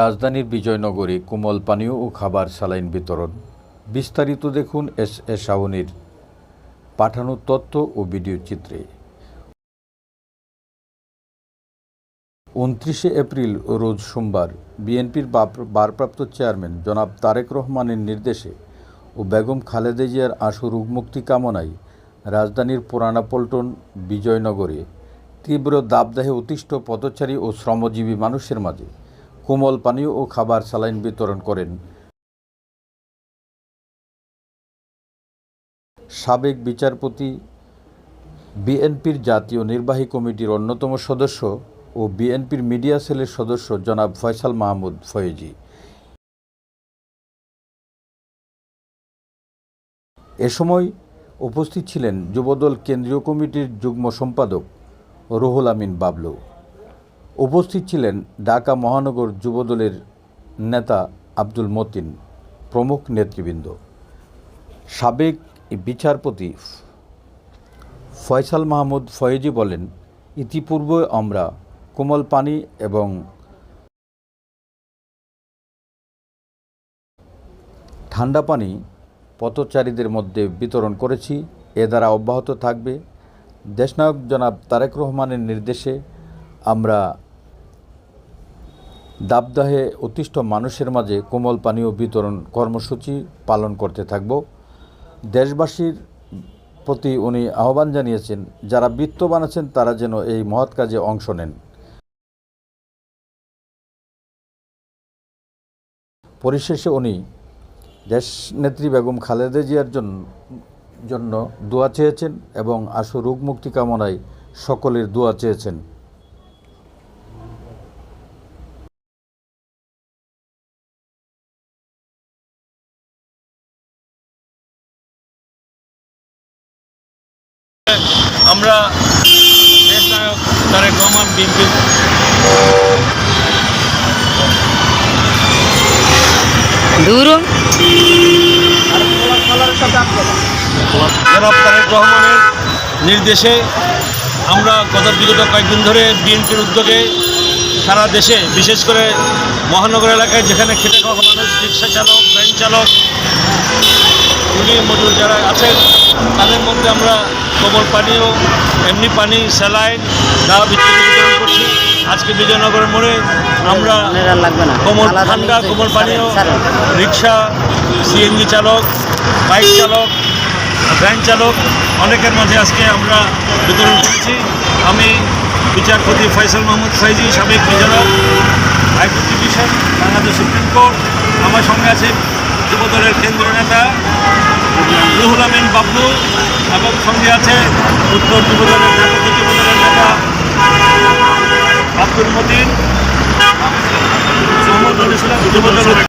রাজধানীর বিজয়নগরে কোমল পানীয় ও খাবার সালাইন বিতরণ। বিস্তারিত দেখুন এস এ শাওনির। পাঠানো তথ্য ও ভিডিও চিত্রে। উনত্রিশে এপ্রিল, রোজ সোমবার, বিএনপির বারপ্রাপ্ত চেয়ারম্যান জনাব তারেক রহমানের নির্দেশে ও বেগম খালেদা জিয়ার আশু রোগমুক্তি কামনায় রাজধানীর পুরানা পল্টন বিজয়নগরে তীব্র দাবদাহে অতিষ্ঠ পথচারী ও শ্রমজীবী মানুষের মাঝে কোমল পানীয় ও খাবার সালাইন বিতরণ করেন। সাবেক বিচারপতি, বিএনপির জাতীয় নির্বাহী কমিটির অন্যতম সদস্য ও বিএনপির মিডিয়া সেলের সদস্য জনাব ফয়সাল মাহমুদ ফয়েজি। এ সময় উপস্থিত ছিলেন যুবদল কেন্দ্রীয় কমিটির যুগ্ম সম্পাদক রুহুল আমিন বাবলু। উপস্থিত ছিলেন ঢাকা মহানগর যুবদলের নেতা আব্দুল মতিন, প্রমুখ নেতৃবৃন্দ। সাবেক বিচারপতি ফয়সাল মাহমুদ ফয়েজি বলেন, ইতিপূর্বে আমরা কোমল পানি এবং ঠান্ডা পানি পথচারীদের মধ্যে বিতরণ করেছি। এ দ্বারা অব্যাহত থাকবে। দেশনায়ক জনাব তারেক রহমানের নির্দেশে আমরা দাবদাহে অতিষ্ঠ মানুষের মাঝে কোমল পানীয় বিতরণ কর্মসূচি পালন করতে থাকব। দেশবাসীর প্রতি উনি আহ্বান জানিয়েছেন, যারা বিত্তবান আছেন তারা যেন এই মহৎ কাজে অংশ নেন। পরিশেষে উনি, দেশ নেত্রী বেগম খালেদা জিয়ার জন্য দোয়া চেয়েছেন এবং আশু রোগ মুক্তি কামনায় সকলের দোয়া চেয়েছেন। আমরা দেশ নায়ক তারেক রহমান বিএনপির জনাব তারেক রহমানের নির্দেশে আমরা গত বিগত কয়েকদিন ধরে বিএনপির উদ্যোগে সারা দেশে বিশেষ করে মহানগর এলাকায় যেখানে খেটে খাওয়া মানুষ রিক্সা চালক ভ্যান চালক মজুর যারা আছেন তাদের মধ্যে আমরা কোমল পানীয় এমনি পানি, স্যালাইন দাওয়া বিতরণ করছি আজকে বিজয়নগরের মোড়ে আমরা কোমল ঠান্ডা কোমল পানীয়। রিক্সা সিএনজি চালক, বাইক চালক, ভ্যান চালক, অনেকের মাঝে আজকে আমরা বিতরণ করেছি আমি বিচারপতি ফয়সাল মাহমুদ ফৈজি সাবেক বিচারক high court division, Bangladesh supreme court, আমার সঙ্গে আছে যুবদলের কেন্দ্রীয় নেতা রুহুল আমিন বাবলু সঙ্গে আছে উত্তর যুবদলের জাতীয় নেতা আব্দুল মতিন যুবদলের